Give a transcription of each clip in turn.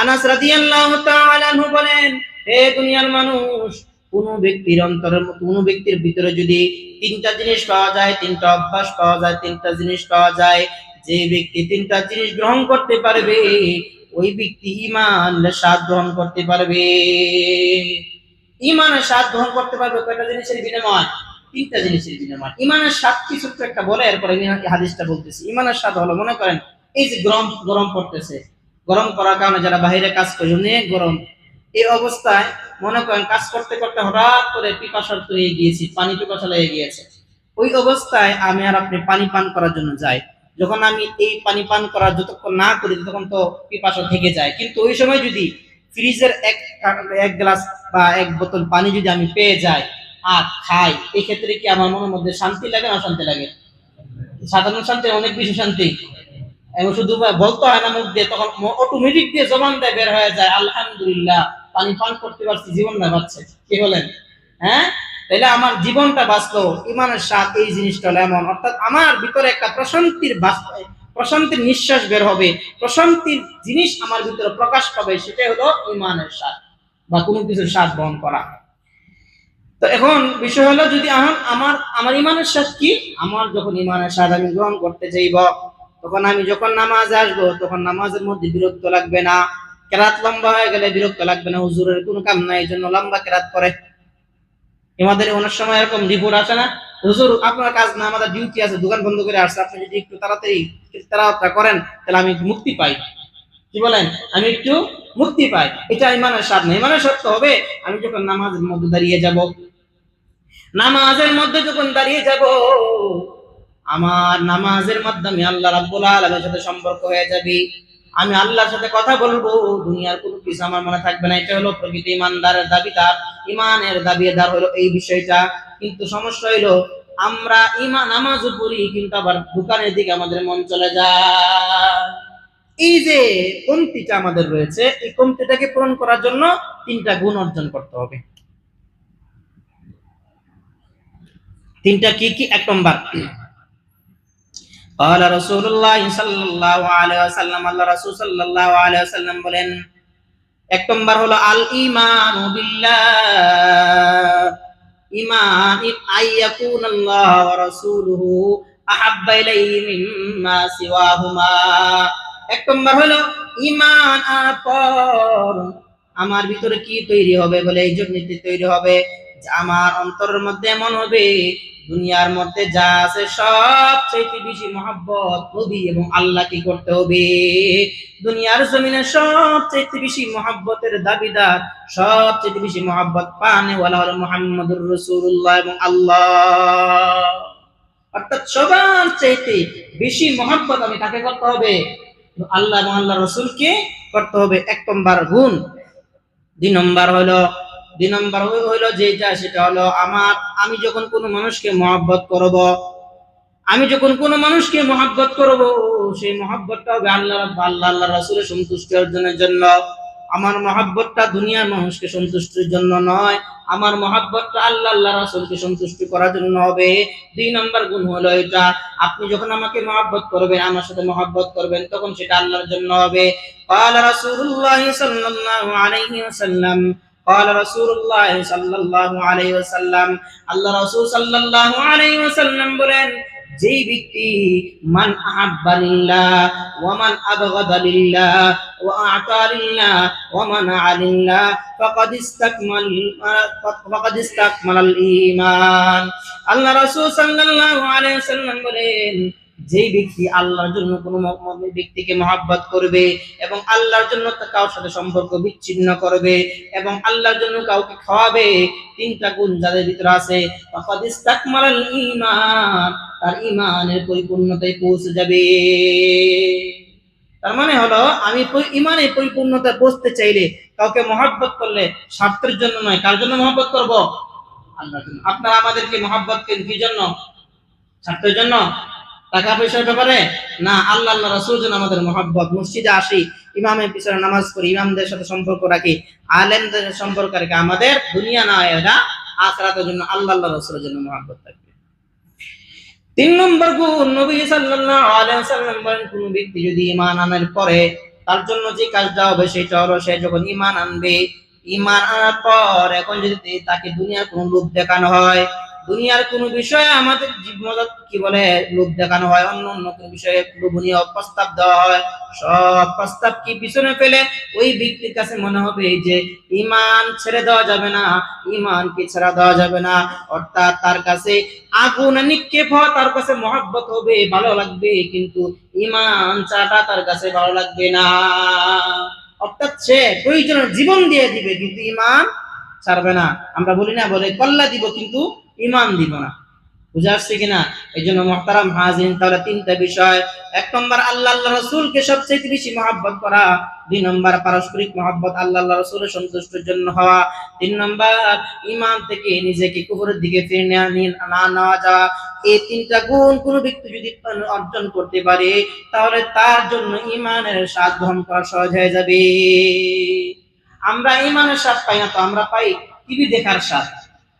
আনাস রাদিয়াল্লাহু তাআলা আনহু বলেন, হে দুনিয়ার মানুষ, কোন ব্যক্তির অন্তরের কোন ব্যক্তির ভিতরে যদি তিনটা জিনিস পাওয়া যায়, তিনটা অভ্যাস পাওয়া যায়, তিনটা জিনিস পাওয়া যায়, যে ব্যক্তি তিনটা জিনিস গ্রহণ করতে পারবে, ওই ব্যক্তি ইমানের স্বাদ গ্রহণ করতে পারবে। ইমানের স্বাদ গ্রহণ করতে পারবে কয়টা জিনিসের বিনিময়? তিনটা জিনিসের বিনিময়। ইমানের স্বাদ কি ছোট্ট একটা বলে, এরপরে হাদিসটা বলতেছি। ইমানের স্বাদ হলো, মনে করেন, এই যে গরম গরম পড়তেছে গরম করার কারণে যারা বাইরে কাজ করে, অনেক গরম। এই অবস্থায় মনে করেন কাজ করতে করতে হঠাৎ করে পিপাসার্থ হয়ে গিয়েছি, পানি পিপাসা লেগে গিয়েছে। ওই অবস্থায় আমি আর আপনি পানি পান করার জন্য যাই। যখন আমি এই পানি পান করার যতক্ষণ না করি তখন তো পিপাসা থেকে যায়। কিন্তু ওই সময় যদি ফ্রিজের এক এক গ্লাস বা এক বোতল পানি যদি আমি পেয়ে যাই আর খাই এই ক্ষেত্রে কি আমার মনের মধ্যে শান্তি লাগে না অশান্তি লাগে? সাধারণ শান্তি, অনেক বেশি শান্তি। শুধু বলতে হয় না মুখ দিয়ে, তখন অটোমেটিক দিয়ে জবান বের হয়ে যায়, আলহামদুলিল্লাহ, পানি পান করতে পারছি বাঁচছে কি বলেন? হ্যাঁ? আমার জীবনটা বাঁচলো, ইমানের স্বাদ, এই জিনিসটা হলো এমন। অর্থাৎ আমার ভিতরে একটা প্রশান্তির প্রশান্তির নিঃশ্বাস বের হবে, প্রশান্তির জিনিস আমার ভিতরে প্রকাশ পাবে, সেটাই হলো ইমানের স্বাদ বা কোনো কিছুর স্বাদ বহন করা। তো এখন বিষয় হলো যদি আমার আমার ইমানের স্বাদ কি? আমার যখন ইমানের স্বাদ আমি গ্রহণ করতে চাইব তখন আমি যখন নামাজ আসব, তখন নামাজের মধ্যে বিরক্ত লাগবে না। কেরাত লম্বা হয়ে গেলে বিরক্ত লাগবে না, হুজুরের কোনো কাম নাই জন্য লম্বা কেরাত করে আমাদের অনেক সময় এরকম রিপোর্ট আসে না, হুজুর, আপনার কাজ না, আমাদের ডিউটি আছে, দোকান বন্ধ করে আসছে, আপনি যদি একটু তাড়াতাড়ি তাড়াতাড়ি করেন, তাহলে আমি মুক্তি পাই। কি বলেন? আমি একটু মুক্তি পাই। এটা ইমানের স্বাদ না। ইমানের স্বাদ হবে, আমি যখন নামাজের মধ্যে দাঁড়িয়ে যাব, নামাজের মধ্যে যখন দাঁড়িয়ে যাব আমার নামাজের মাধ্যমে আল্লাহ রাব্বুল আলামিনের সাথে সম্পর্ক হয়ে যাবে। আমি আল্লাহর সাথে কথা বলব, দুনিয়ার কোনো কিছু আমার মনে থাকবে না। এটা হলো প্রকৃত ইমানদারের দাবিদার ইমানের দাবিদার হলো এই বিষয়টা। কিন্তু সমস্যা হইল, আমরা ইমান নামাজ পড়ি, কিন্তু আবার দোকানের দিকে আমাদের মন চলে যায়। এই যে কমতিটা আমাদের রয়েছে, এই কমতিটাকে পূরণ করার জন্য তিনটা গুণ অর্জন করতে হবে। তিনটা কি কি? এক নম্বর قال رسول الله صلى الله عليه وسلم আল্লাহ রাসূল সাল্লাল্লাহু আলাইহি ওয়াসাল্লাম বলেন এক নম্বর হলো আল ঈমান বিল্লাহ ঈমান আইয়াকুন আল্লাহ ওয়া রাসূলুহু আহাব্বা ইলাইহি মিম্মা সিওয়াহুমা এক নম্বর হলো ঈমান আনার পর আমার ভিতরে কি তৈরি হবে বলে এই জন্য তৈরি হবে যে আমার অন্তরের মধ্যে এমন হবে, দুনিয়ার মধ্যে যা আছে সব চাইতে বেশি মহাব্বত, নবী এবং আল্লাহ কি করতে হবে। দুনিয়ার জমিনে সব চাইতে বেশি মহাব্বতের দাবিদার, সব চাইতে বেশি মহাব্বত পানে ওয়ালা হলো মুহাম্মদুর রাসূলুল্লাহ এবং আল্লাহ। অর্থাৎ সবার চাইতে বেশি মহাব্বত আমি কাকে করতে হবে? আল্লাহ এবং আল্লাহ রসুলকে করতে হবে। এক নম্বর গুণ। দুই নম্বর হলো দুই নম্বর হইল যেটা সেটা হলো আমার, আমি যখন কোনো মানুষকে মহাব্বত করব, আমি যখন কোনো মানুষকে মহাব্বত করব, সেই মহাব্বতটা হবে আল্লাহ আল্লাহ আল্লাহ রাসুলের সন্তুষ্টি অর্জনের জন্য। আমার মহাব্বতটা দুনিয়ার মানুষকে সন্তুষ্টির জন্য নয়, আমার মহাব্বতটা আল্লাহ আল্লাহ রাসুলকে সন্তুষ্টি করার জন্য হবে। দুই নম্বর গুণ হলো এটা, আপনি যখন আমাকে মহাব্বত করবেন, আমার সাথে মহাব্বত করবেন, তখন সেটা আল্লাহর জন্য হবে। আল্লাহ রাসুল্লাহ সাল্লাম صلى الله عليه وسلم قال رسول الله صلى الله عليه وسلم আল্লাহ রাসূল সাল্লাল্লাহু আলাইহি ওয়াসাল্লাম বলেন যেই ব্যক্তি মান আহাব্বা লিল্লাহ ওয়া মান আবগাদা লিল্লাহ ওয়া আ'তা লিল্লাহ ওয়া মানা'a লিল্লাহ ফাকাদ ইসতাকমাল ফাকাদ ইসতাকমালাল ঈমান আল্লাহ রাসূল সাল্লাল্লাহু আলাইহি ওয়াসাল্লাম বলেন যেই ব্যক্তি আল্লাহর জন্য কোনো ব্যক্তিকে মহাব্বত করবে এবং আল্লাহর জন্য কারোর সাথে সম্পর্ক বিচ্ছিন্ন করবে এবং আল্লাহর জন্য কাউকে খাওয়াবে, তিনটা গুণ যাদের ভিতরে আছে তার ঈমানের পরিপূর্ণতায় পৌঁছে যাবে। তার মানে হলো, আমি ইমানে পরিপূর্ণতা পৌঁছতে চাইলে কাউকে মহাব্বত করলে স্বার্থের জন্য নয়, কার জন্য মহাব্বত করব? আল্লাহর জন্য। আপনারা আমাদেরকে মহাব্বত করেন কি জন্য? স্বার্থের জন্য? টাকা পয়সার ব্যাপারে? না, আল্লাহ আল্লাহ রাসূল যেন আমাদের মহাব্বত, মসজিদে আসি, ইমামের পিছনে নামাজ পড়ি, ইমামদের সাথে সম্পর্ক রাখি, আলেমদের সম্পর্ক রাখি, আমাদের দুনিয়া না, এটা আখরাতের জন্য আল্লাহ আল্লাহ রাসূলের জন্য মহাব্বত থাকবে। তিন নম্বর গুণ, নবী সাল্লাল্লাহু আলাইহি ওয়াসাল্লাম বলেন, কোন ব্যক্তি যদি ঈমান আনার পরে তার জন্য যে কাজটা হবে সেটা হলো সে যখন ইমান আনবে ইমান আনার পর এখন যদি তাকে দুনিয়ার কোনো লোভ দেখানো হয় দুনিয়ার কোনো বিষয়ে আমাদের জীবন কি বলে লোভ দেখানো হয়? অন্য অন্য কোনো বিষয়ে লোভনীয় প্রস্তাব দেওয়া হয়। সব প্রস্তাব কি পিছনে ফেলে? ওই ব্যক্তির কাছে মনে হবে যে ইমান ছেড়ে দেওয়া যাবে না ইমানকে ছেড়ে দেওয়া যাবে না। অর্থাৎ তার কাছে আগুন নিক্ষেপ হওয়া তার কাছে মহাব্বত হবে, ভালো লাগবে, কিন্তু ইমান চাটা তার কাছে ভালো লাগবে না। অর্থাৎ সে প্রয়োজনে জীবন দিয়ে দিবে, কিন্তু ইমান ছাড়বে না। আমরা বলি না বলে কল্লা দিব, কিন্তু ইমান দিব না। বুঝে আসছে কিনা? এই জন্য মহতারাম হাজিন তাহলে তিনটা বিষয়। এক নম্বর, আল্লাহ আল্লাহ রসুলকে সবচেয়ে বেশি মহাব্বত করা। দুই নম্বর, পারস্পরিক মহাব্বত আল্লাহ আল্লাহ রসুলের সন্তুষ্টের জন্য হওয়া। তিন নম্বর ইমান থেকে নিজেকে কুকুরের দিকে ফিরে না নেওয়া যাওয়া। এই তিনটা গুণ কোন ব্যক্তি যদি অর্জন করতে পারে, তাহলে তার জন্য ইমানের স্বাদ গ্রহণ করা সহজ হয়ে যাবে। আমরা ইমানের স্বাদ পাই না তো আমরা পাই? টিভি দেখার স্বাদ।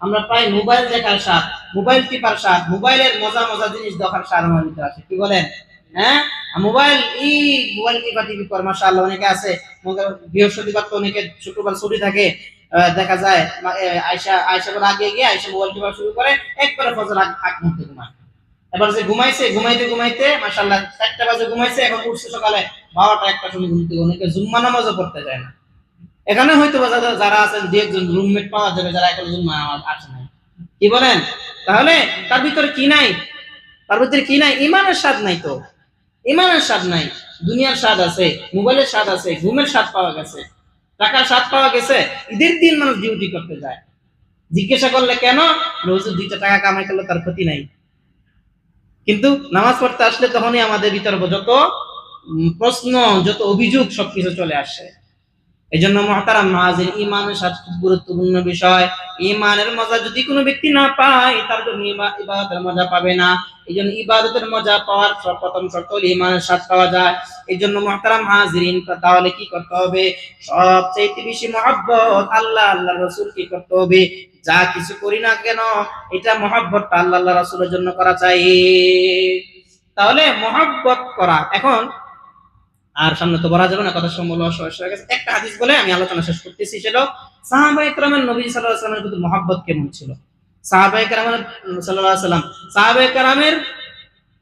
আমরা পাই মোবাইল দেখার স্বাদ, মোবাইল টিপার স্বাদ, মোবাইলের মজা মজা জিনিস দেখার স্বাদ আমার ভিতরে আছে। কি বলেন? হ্যাঁ? মোবাইল মোবাইল টিপা মাশাআল্লাহ, অনেকে আছে বৃহস্পতিবার তো অনেকে শুক্রবার ছুটি থাকে দেখা যায় আয়সা আয়সা করে আগে গিয়ে আয়সা মোবাইল টিপা শুরু করে, একবারে ফজর আগ মুহূর্তে ঘুমায়। এবার যে ঘুমাইছে, ঘুমাইতে ঘুমাইতে, মাশাআল্লাহ, চারটা বাজে ঘুমাইছে, এখন উঠছে সকালে বারোটা একটা সময় ঘুমতে অনেকে জুম্মা নামাজও পড়তে যায় না। এখানে হয়তো যারা- আছেন, দু একজন রুমমেট পাওয়া যাবে, যারা জুম্মা নামাজ আসে নাই। কি বলেন? তাহলে তার ভিতরে কি নাই? তার ভিতরে কি নাই? ইমানের স্বাদ নাই তো। ইমানের স্বাদ নাই। দুনিয়ার স্বাদ আছে, মোবাইলের স্বাদ আছে, ঘুমের স্বাদ পাওয়া গেছে, টাকার স্বাদ পাওয়া গেছে, ঈদের দিন মানুষ ডিউটি করতে যায়। জিজ্ঞাসা করলে কেন? রোজ দুইটা টাকা কামাই করলে তার ক্ষতি নাই। কিন্তু নামাজ পড়তে আসলে তখনই আমাদের ভিতরে যত প্রশ্ন, যত অভিযোগ সবকিছু চলে আসে। এই জন্য মহতারাম নাজির ইমানের সাথে খুব গুরুত্বপূর্ণ বিষয়। ইমানের মজা যদি কোনো ব্যক্তি না পায়, তার জন্য ইবাদতের মজা পাবে না। এই জন্য ইবাদতের মজা পাওয়ার প্রথম শর্ত হলো ইমানের স্বাদ পাওয়া যায়। এই জন্য মহতারাম হাজিরিন, তাহলে কি করতে হবে? সবচেয়ে বেশি মহাব্বত আল্লাহ আল্লাহ রসুল কি করতে হবে। যা কিছু করি না কেন, এটা মহাব্বতটা আল্লাহ আল্লাহ রসুলের জন্য করা চাই। তাহলে মহাব্বত করা। এখন আর সামনে তো বলা যাবে না, কথা সম্বল হয়ে গেছে। একটা হাদিস বলে আমি আলোচনা শেষ করতেছি, সেটা সাহাবা ইকরামের নবী সাল্লাল্লাহু আলাইহি ওয়াসাল্লামের প্রতি মহব্বত কেমন ছিল? সাহাবা ইকরামের সাল্লাল্লাহু আলাইহি ওয়াসাল্লাম, সাহাবা ইকরামের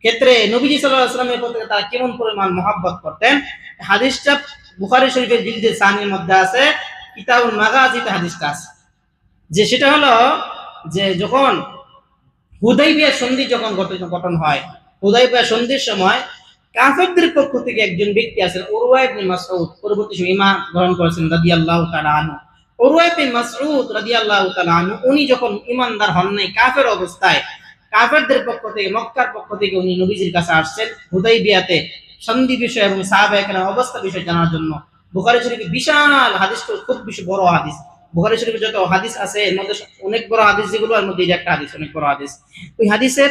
ক্ষেত্রে নবীজি সাল্লাল্লাহু আলাইহি ওয়াসাল্লামের প্রতি তারা কেমন পরিমাণ মহব্বত করতেন? হাদিসটা বুখারী শরীফের জিলদে সানির মধ্যে আছে, কিতাবুল মাগাজিতে হাদিসটা আছে। যে সেটা হলো যে যখন হুদাইবিয়া সন্ধি যখন গঠন হয়, হুদাইবিয়া সন্ধির সময় কাফেরদের পক্ষ থেকে একজন ব্যক্তি আছেন উরওয়া ইবনে মাসউদ। পরবর্তী সময় ইমান গ্রহণ করেছেন রাদিয়াল্লাহু তাআলা আনহু। উরওয়া ইবনে মাসউদ রাদিয়াল্লাহু তাআলা আনহু, উনি যখন ইমানদার হন নাই, কাফের অবস্থায় কাফেরদের পক্ষ থেকে, মক্কার পক্ষ থেকে উনি নবীজির কাছে আসছেন হুদাইবিয়াতে। সন্ধি বিষয় এবং সাহাবা একরাম অবস্থা বিষয় জানার জন্য। বুখারী শরীফে বিশাল হাদিস, তো খুব বেশি বড় হাদিস। বুখারী শরীফে যত হাদিস আছে, এর মধ্যে অনেক বড় হাদিস যেগুলো, এর মধ্যে একটা হাদিস, অনেক বড় হাদিস। ওই হাদিসের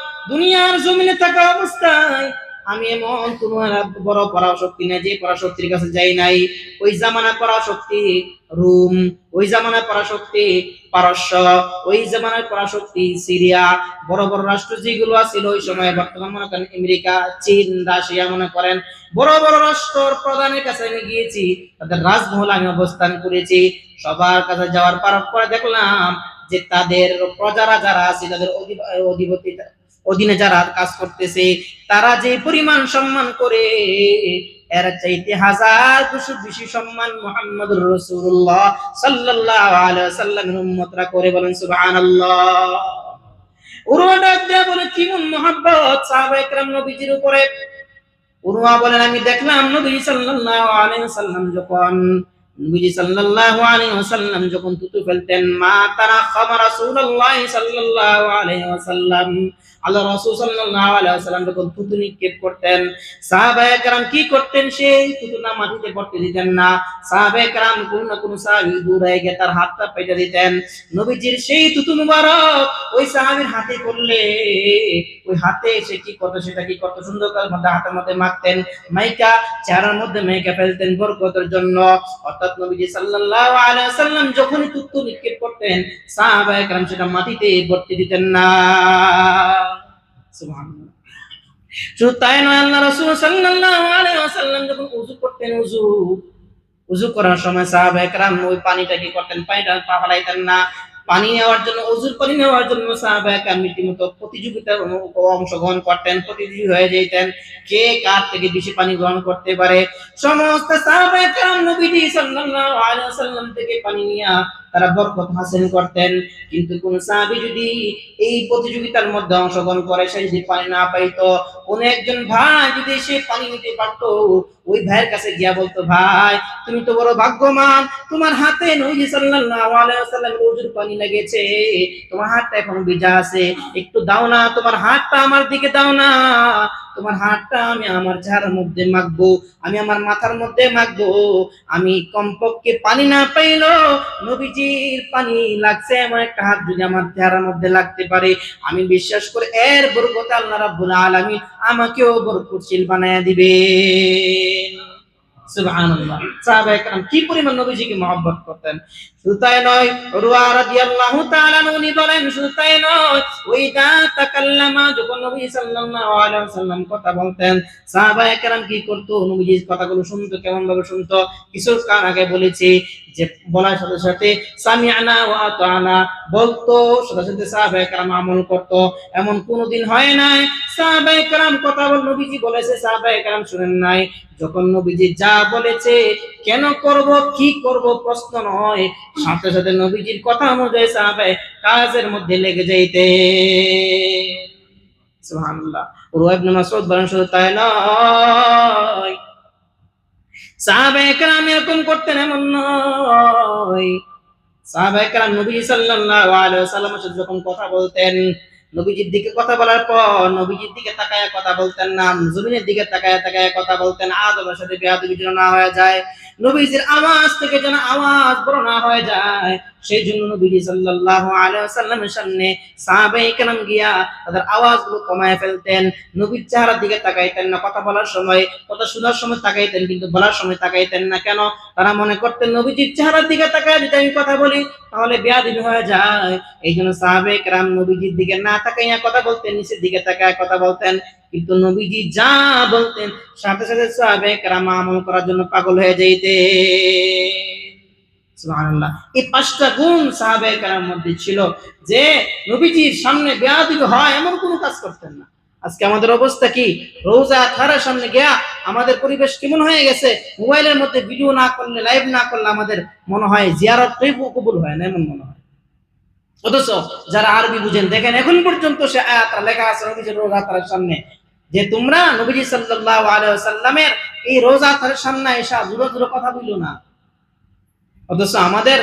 দুনিয়ার জমিনে থাকা অবস্থায় আমি এমন কোন বড় পরাশক্তি নাই যে পরাশক্তির কাছে যাই নাই। ওই জামানা পরাশক্তি রুম, ওই জামানা পরাশক্তি পারস্য, ওই জামানার পরাশক্তি সিরিয়া। বড় বড় রাষ্ট্র যেগুলো ছিল ওই সময় বর্তমান মনে করেন আমেরিকা, চীন, রাশিয়া মনে করেন। বড় বড় রাষ্ট্র প্রধানের কাছে আমি গিয়েছি, তাদের রাজমহল আমি অবস্থান করেছি। সবার কাছে যাওয়ার পর পরে দেখলাম যে তাদের প্রজারা যারা আছে তাদের অধি- অধিপতি অধীনে যারা কাজ করতেছে, তারা যে পরিমাণ সম্মান করে, এর চাইতে হাজার দুশো বেশি সম্মান মোহাম্মদ রসুল্লাহ উম্মতরা করে বলেন উরওয়া বলে আমি দেখলাম নবী ওয়াসাল্লাম যখন আলাইহি ওয়াসাল্লাম যখন থুতু ফেলতেন, মা তারা খামা রাসূলুল্লাহ সাল্লাল্লাহু আলাইহি আল্লাহ রাসূল সাল্লাল্লাহু আলাইহি যখন থুতু নিক্ষেপ করতেন, সাহাবায়ে কেরাম কি করতেন? সেই থুতু না মাটিতে পড়তে দিতেন না। সাহাবায়ে কেরাম কোন না কোন সাহাবী দূর হয়ে গিয়ে তার হাতটা পেটে দিতেন। নবীজির সেই থুতু মুবারক ওই সাহাবীর হাতে করলে ওই হাতে সে কি করতো সেটা কি করতো? সুন্দর করে মধ্যে হাতের মধ্যে মাখতেন, মাইকা চেহারার মধ্যে মাইকা ফেলতেন বরকতের জন্য। অর্থাৎ নবীজি সাল্লাল্লাহু আলাইহি ওয়াসাল্লাম যখনই থুতু নিক্ষেপ করতেন, সাহাবায়ে কেরাম সেটা মাটিতে ভর্তি দিতেন না। পানি নেওয়ার জন্য পানি নেওয়ার জন্য অংশগ্রহণ করতেন, প্রতিযোগী হয়ে যেতেন। কে কার থেকে বেশি পানি গ্রহণ করতে পারে? সমস্ত ওয়াসাল্লাম থেকে পানি নিয়া তারা বরকত হাসিল করতেন। কিন্তু কোন সাহাবী যদি এই প্রতিযোগিতার মধ্যে অংশগ্রহণ করে, সে যদি পানি না পাইতো, কোন একজন ভাই যদি সে পানি নিতে পারতো, ওই ভাইয়ের কাছে গিয়া বলতো, ভাই, তুমি তো বড় ভাগ্যবান। তোমার হাতে নবী সাল্লাল্লাহু আলাইহি ওয়াসাল্লামের ওজুর পানি লেগেছে। তোমার হাতটা এখন ভিজা আছে। একটু দাও না, তোমার হাতটা আমার দিকে দাও না। তোমার হাতটা আমি আমার ঝাড়ের মধ্যে মাখবো, আমি আমার মাথার মধ্যে মাখবো। আমি কমপক্ষে পানি না পাইলো নবীজির পানি লাগছে আমার একটা হাত যদি আমার চেহারার মধ্যে লাগতে পারে। আমি বিশ্বাস করে এর বরকতে আল্লাহ রাব্বুল আলামিন আমাকেও বরকতশীল বানায়া দিবেন। করতো? কিছু কার আগে বলেছি যে, বলার সাথে সাথে আতানা বলতো, সাথে সাথে সাহাবায়ে আমল করতো। এমন কোনোদিন হয় নাই, সাহাবায়ে কথা বল নবীজি বলেছে, সাহাবায়ে শুনেন নাই। যখন নবীজি যা বলেছে, কেন করব, কি করব প্রশ্ন নয়। সাথে সাথে নবীজির কথা অনুযায়ী সাহাবায়ে কাজের মধ্যে লেগে যাইতে। কথা বলতেন নবীজির দিকে কথা বলার পর নবীজির দিকে তাকায় কথা বলতেন না, জমিনের দিকে তাকায় তাকায় কথা বলতেন আদবের সাথে বেয়াদবি যেন না হয়ে যায়, নবীজির আওয়াজ থেকে যেন আওয়াজ বড় না হয়ে যায়। সেই জন্য নবীজি সাল্লাল্লাহু আলাইহি ওয়াসাল্লামের সামনে সাহাবায়ে কেরাম গিয়া তাদের আওয়াজগুলো কমায় ফেলতেন। নবীর চেহারার দিকে তাকাইতেন না, কথা বলার সময়, কথা শোনার সময় তাকাইতেন, কিন্তু বলার সময় তাকাইতেন না। কেন? তারা মনে করতেন, নবীজির চেহারার দিকে তাকায় যদি আমি কথা বলি, তাহলে বেয়াদবি হয়ে যায়। এই জন্য সাহাবে কেরাম নবীজির দিকে না তাকাইয়া কথা বলতেন, নিচের দিকে তাকায় কথা বলতেন। কিন্তু নবীজি যা বলতেন, সাথে সাথে সাহাবে কেরাম আমল করার জন্য পাগল হয়ে যাইতে এই পাঁচটা গুণ মধ্যে ছিল যে, নবীজির সামনে হয় এমন কোনো কাজ করতেন না। আজকে আমাদের অবস্থা কি? রোজা সামনে গিয়া আমাদের পরিবেশ কেমন হয়ে গেছে? মোবাইলের মধ্যে ভিডিও না করলে, লাইভ না করলে আমাদের মনে হয় জিয়ারতটাই কবুল হয় না এমন মনে হয়। অথচ যারা আরবি বুঝেন, দেখেন এখন পর্যন্ত সে আয়াতটা লেখা আছে নবীজির রোজা খারার সামনে। যে তোমরা নবীজি সাল্লাল্লাহু আলাইহি এই রোজা খারার সামনে এসা জুড়ো জুড়ো কথা বইলো না। অথচ আমাদের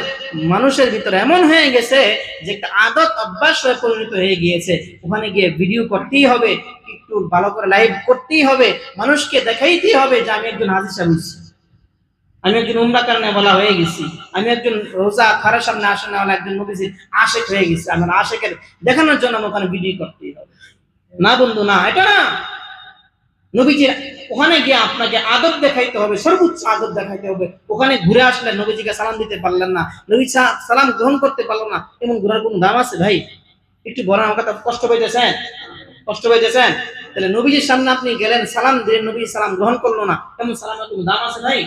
মানুষের ভিতরে এমন হয়ে গেছে যে একটা আদত অভ্যাস হয়ে পরিণত হয়ে গিয়েছে। ওখানে গিয়ে ভিডিও করতেই হবে, একটু ভালো করে লাইভ করতেই হবে, মানুষকে দেখাইতেই হবে যে আমি একজন হাজির সাহেব আমি একজন উমরা কারণে বলা হয়ে গেছি। আমি একজন রোজা খারার সামনে আসেন না একজন নবীজির আশেক হয়ে গেছি। আমার আশেকের দেখানোর জন্য আমার ওখানে ভিডিও করতেই হবে। না বন্ধু, না, এটা না। নবীজির ওখানে গিয়ে আপনাকে আদব দেখাইতে হবে, সর্বোচ্চ আদব দেখাইতে হবে। ওখানে ঘুরে আসলে নবীজিকে সালাম দিতে পারলেন না। নবী সালাম গ্রহণ করতে পারল না। এমন ঘোরার কোনো দাম আছে ভাই? একটু বড় আমার কথা, কষ্ট পাইতেছেন? কষ্ট পাইতেছেন? তাহলে নবীজির সামনে আপনি গেলেন, সালাম দিলেন, নবী সালাম গ্রহণ করল না। এমন সালামের কোনো দাম আছে ভাই?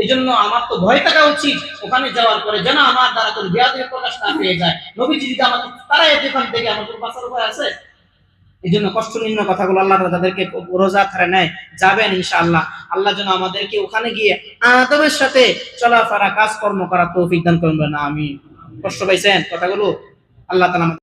এই জন্য আমার তো ভয় থাকা উচিত। ওখানে যাওয়ার পরে যেন আমার দ্বারা কোনো বিয়াদের প্রকাশ না পেয়ে যায়। নবীজি যদি আমাকে তারাই এখান থেকে আমার কোনো বাঁচার উপায় আছে এই জন্য কষ্ট নিম্ন কথাগুলো আল্লাহ তাদেরকে রোজা ধরে নেয়। যাবেন ইনশাআল্লাহ। আল্লাহ যেন আমাদেরকে ওখানে গিয়ে আদবের সাথে চলাফেরা, কাজকর্ম করা তৌফিক দান করবেন আমি কষ্ট পাইছেন কথাগুলো? আল্লাহ তাআলা